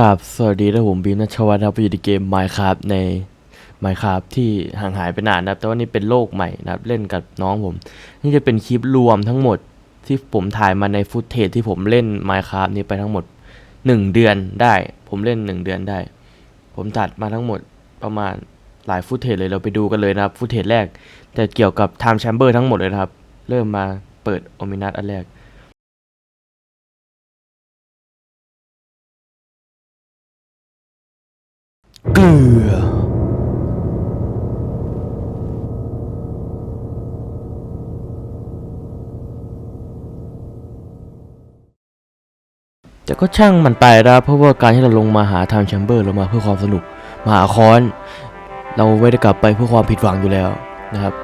กราบสวัสดีนะผมบีมนัชวัฒน์ครับอยู่ในเกม Minecraft ใน Minecraft ที่ห่างหายไปนานนะครับ แต่ว่านี่เป็นโลกใหม่นะครับ เล่นกับน้องผม นี่จะเป็นคลิปรวมทั้งหมดที่ผมถ่ายมาในฟุตเทจที่ผมเล่น Minecraft นี้ไปทั้งหมด 1 เดือนได้ ผมเล่น 1 เดือนได้ ผมตัดมาทั้งหมดประมาณหลายฟุตเทจเลยเราไปดูกันเลยนะครับฟุตเทจแรก แต่เกี่ยวกับ Time Chamber ทั้งหมดเลยครับ เริ่มมาเปิดโอมินัสอันแรก เกลือแต่ก็ช่างมันไปนะเพราะว่าการที่เราลงมาหาทางแชมเบอร์เรามาเพื่อความสนุก มาหาคอน เราไม่ได้กลับไปเพื่อความผิดหวังอยู่แล้วนะครับ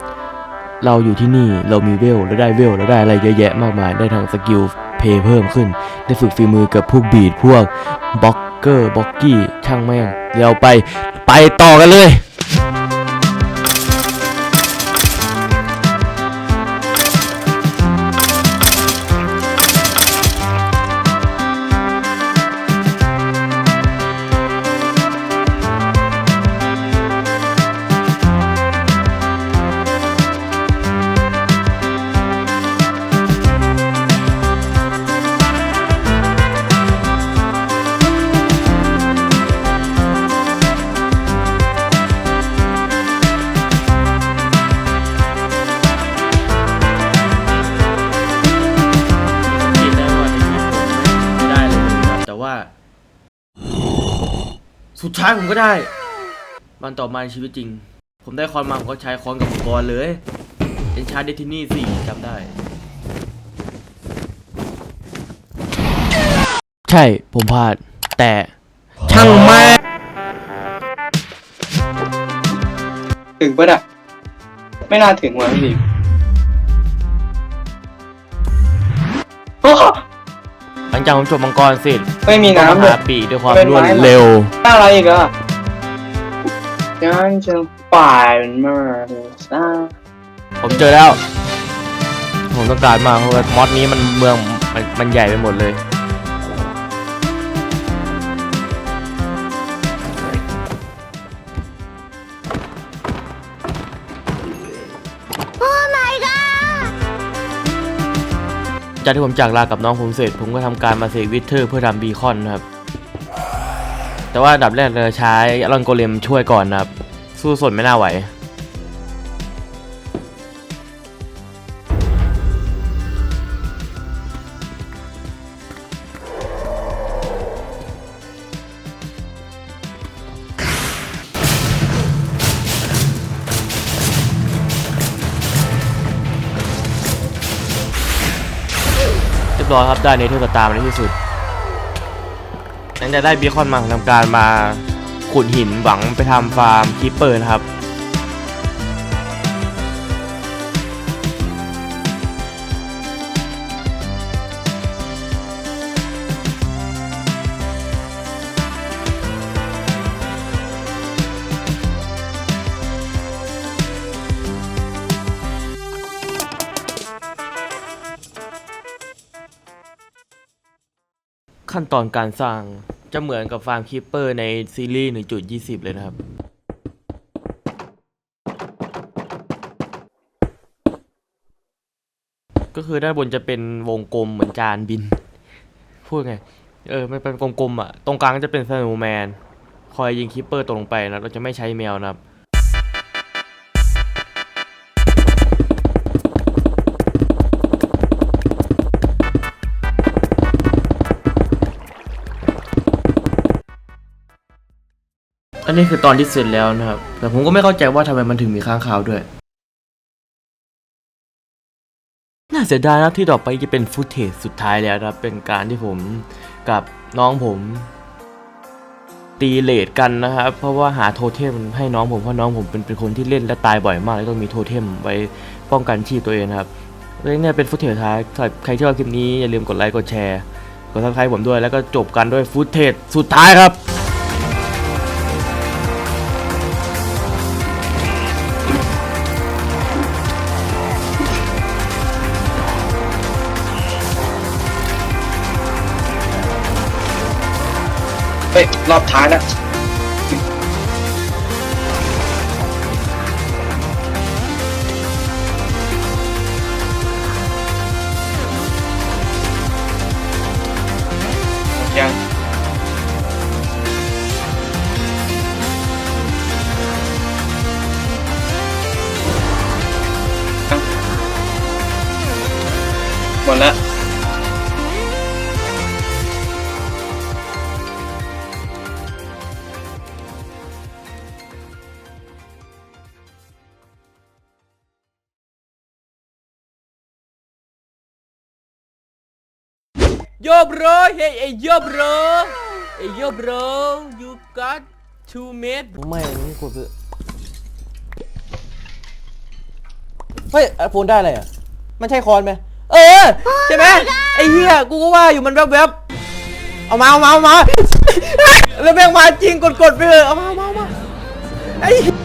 เราอยู่ที่นี่เรามีเวลเราได้เวลเราได้อะไรเยอะแยะมากมายได้ทางสกิลเพย์เพิ่มขึ้น ได้ฝึกฝีมือกับพวกบีดพวกบล็อก เกอร์บ็อกกี้ช่างแม่งเดี๋ยวไป ไปต่อกันเลย แต่ว่า สุดท้ายผมก็ได้ มันต่อมาในชีวิตจริง ผมได้คอนมาผมก็ใช้คอนกับมังกรเลยเป็นชาร์ดเดทินี่สี่จำได้ ใช่ผมพลาด แต่ช่างแม่งถึงปะน่ะไม่น่าถึงว่ะพี่โอ้ หลังจากผมจบมังกรเสร็จไม่มีก็มาน้ำเลย หาปีกด้วยความเป็นรวดไม้เหรอเร็ว อะไรอีกอะยังจะป่ายมันมากเลยซ่าผมเจอแล้ว ผมต้องการมากเพราะว่ามอดนี้มันเมืองมันมันใหญ่ไปหมดเลย จากที่ผมจากลากับน้องผมเสร็จ ผมก็ทำการมาเสกวิเทอร์เพื่อทำบีคอนครับ แต่ว่าดับแรกเราใช้ลอนโกเลมช่วยก่อนนะครับ สู้สดไม่น่าไหว ร้อยครับได้เนเธอร์ตามาในที่สุดหลังจากได้บีคอนมาทำการมาขุดหินหวังไปทำฟาร์มคีปเปอร์นะครับ ขั้นตอนการสร้างจะเหมือนกับฟาร์มคีปเปอร์ในซีรีส์ 1.20 เลยนะครับ ก็คือด้านบนจะเป็นวงกลมเหมือนจานบิน พูดไง เออ มันเป็นกลมๆอะ ตรงกลางจะเป็นสโนว์แมน คอยยิงคีปเปอร์ตรงลงไปนะ เราจะไม่ใช้แมวนะครับ อันนี้คือตอนที่เสร็จแล้วนะครับ แต่ผมก็ไม่เข้าใจว่าทำไมมันถึงมีค้างคาวด้วย น่าเสียดายนะที่ต่อไปจะเป็นฟุตเทจสุดท้ายแล้วนะครับ เป็นการที่ผมกับน้องผม ตีเลดกันนะครับ เพราะว่าหาโทเทมให้น้องผมเพราะน้องผมเป็นเป็นคนที่เล่นและตายบ่อยมากเลยต้องมีโทเทมไว้ป้องกันชีพตัวเองนะครับเรื่องนี้เป็นฟุตเทจสุดท้ายสำหรับใครที่ชอบคลิปนี้อย่าลืมกดไลค์กดแชร์กดซับสไครต์ผมด้วยแล้วก็จบกันด้วยฟุตเทจสุดท้ายครับ เฮ้ย รอบท้ายแล้วยัง หมดแล้ว Yo bro hey hey yo bro hey yo bro you got two mate ไม่ไม่กดเลยเฮ้ยไอโฟนได้อะไรอะ มันใช่คอนไหมเออ ใช่ไหมไอ้เหี้ยกูก็ว่าอยู่มันแวบๆเอามาเอามาเอามา แล้วแม่งมาจริงกดๆไปเลยเอามาเอามาเอามาไอ้เหี้ย